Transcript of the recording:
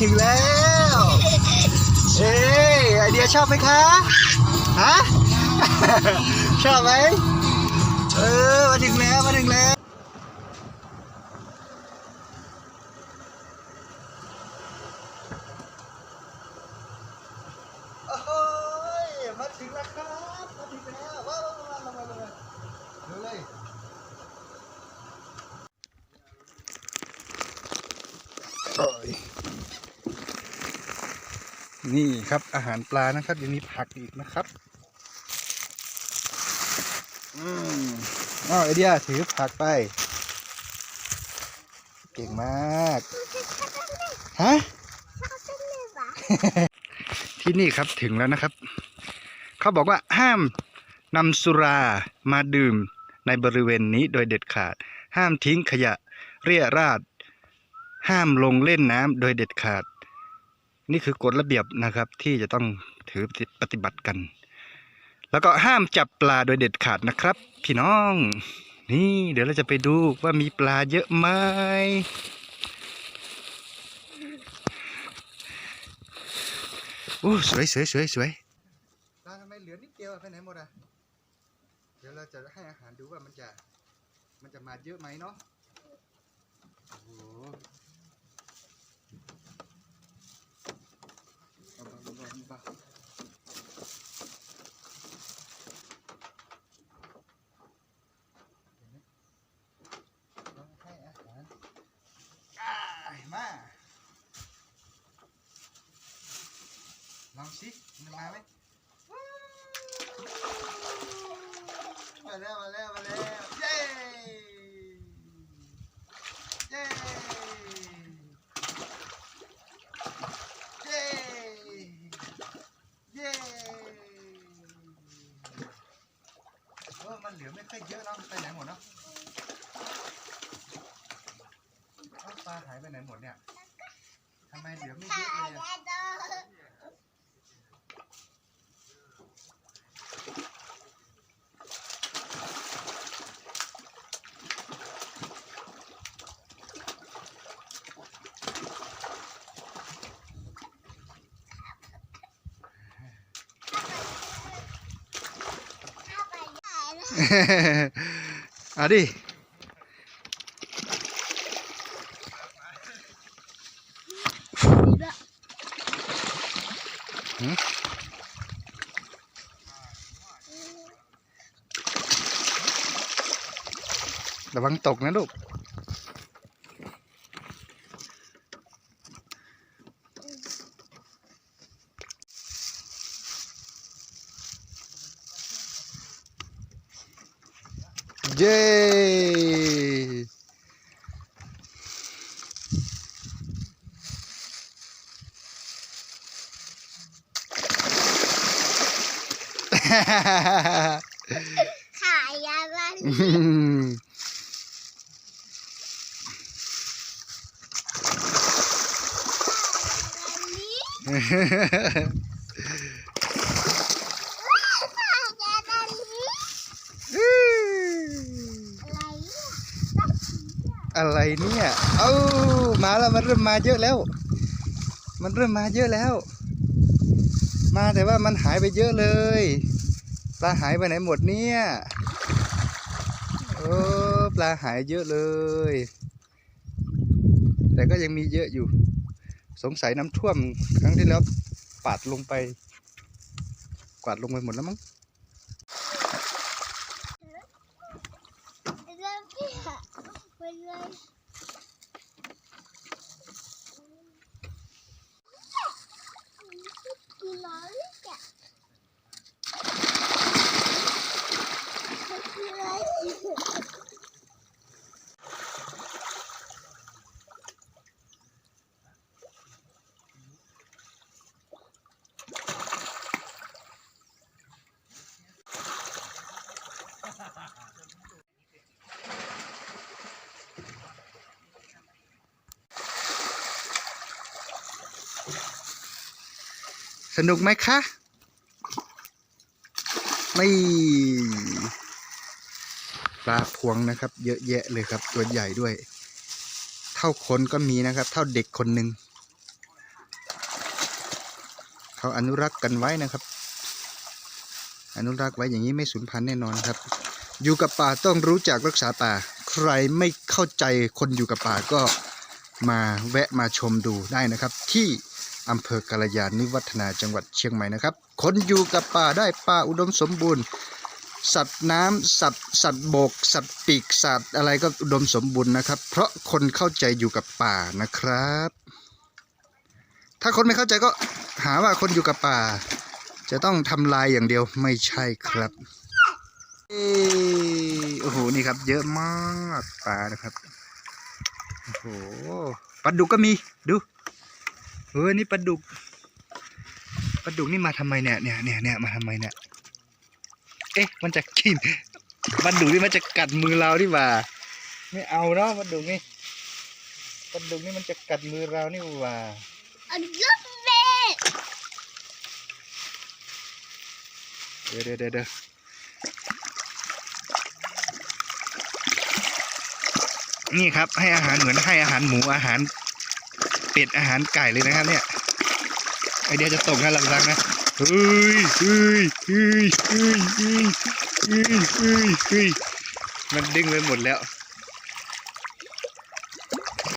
ถึงแล้ว เอ้ยไอเดียชอบไหมคะ ฮะ ชอบไหม เออ มาถึงแล้ว มาถึงแล้วอ้โหมาถึงแล้วครับ มาถึงแล้วว้าวว้าวว้าวว้าวเร็วเลยโอ้ย นี่ครับอาหารปลานะครับยังมีผักอีกนะครับ อืมอ้าวไอเดียถือผักไป เก่งมาก ฮะ ที่นี่ครับถึงแล้วนะครับ เขาบอกว่าห้ามนำสุรามาดื่มในบริเวณนี้โดยเด็ดขาด ห้ามทิ้งขยะเรี่ยราดห้ามลงเล่นน้ำโดยเด็ดขาด นี่คือกฎระเบียบนะครับที่จะต้องถือปฏิบัติกัน แล้วก็ห้ามจับปลาโดยเด็ดขาดนะครับ พี่น้อง นี่เดี๋ยวเราจะไปดูว่ามีปลาเยอะไหมโอ้สวยสวยสวยสวยปลาทำไมเหลือนิดเดียวไปไหนหมดอะเดี๋ยวเราจะให้อาหารดูว่ามันจะมันจะมาเยอะไหมเนาะโอ้โหเอาเบาๆเบาๆเบาๆเห็นไหมเราให้อาหารอ้ายมา ลองสิมันมาไหมมาแล้วมาแล้วมาแล้วเย้เย้เย้เย้เออมันเหลือไม่ค่อยเยอะเนาะไปไหนหมดเนาะปลาหายไปไหนหมดเนี่ยทำไมเหลือไม่เยอะเลยอะ เอาดิหืมระวังตกนะลูก เย้ ขายยาบ้าน อืม นี้ขายยาบ้านนี้ อะไรเนี่ยเนี่ย เอ้ามาแล้วมันเริ่มมาเยอะแล้ว มันเริ่มมาเยอะแล้ว มาแต่ว่ามันหายไปเยอะเลยปลาหายไปไหนหมดเนี่ยโอ้ปลาหายเยอะเลย แต่ก็ยังมีเยอะอยู่ สงสัยน้ำท่วมครั้งที่แล้วปาดลงไป กวาดลงไปหมดแล้วมั้ง เริ่มที่หา ไปเลยกินร้อนเลยจ้ะกินร้อน สนุกไหมคะไม่ปลาพวงนะครับ เยอะแยะเลยครับ ตัวใหญ่ด้วย เท่าคนก็มีนะครับ เท่าเด็กคนหนึ่งเขาอนุรักษ์กันไว้นะครับ อนุรักษ์ไว้อย่างนี้ไม่สูญพันธุ์แน่นอนครับ อยู่กับป่าต้องรู้จักรักษาป่า ใครไม่เข้าใจคนอยู่กับป่าก็มาแวะมาชมดูได้นะครับ ที่ อำเภอกาลยานิวัฒนาจังหวัดเชียงใหม่นะครับ คนอยู่กับป่าได้ป่าอุดมสมบูรณ์ สัตว์น้ำสัตว์สัตว์บก สัตว์ปีกสัตว์อะไรก็อุดมสมบูรณ์นะครับ เพราะคนเข้าใจอยู่กับป่านะครับ ถ้าคนไม่เข้าใจก็หาว่าคนอยู่กับป่า จะต้องทำลายอย่างเดียวไม่ใช่ครับเอโอ้โหนี่ครับ เยอะมากปลานะครับโอ้โหปลาดุกก็มีดู เฮ้ยนี่ปลาดุกปลาดุกนี่มาทำไมเนี่ยเนี่ยเนี่ยเนี่ยมาทำไมเนี่ยเอ๊ะมันจะกินปลาดุกนี่มันจะกัดมือเราดิบ่า ไม่เอาเนาะปลาดุกนี่ปลาดุกนี่มันจะกัดมือเรานี่หว่าอันลูกเบ็ดเดี๋ยวเดี๋ยวเดี๋ยวเดี๋ยวนี่ครับให้อาหารเหมือนให้อาหารหมูอาหาร เป็ดอาหารไก่เลยนะครับเนี่ยไอเดียจะตกนะหลังๆนะเฮ้ยเฮ้ยเฮ้ยเฮ้ยเฮ้ยเฮ้ยเฮ้ยมันดึงไปหมดแล้ว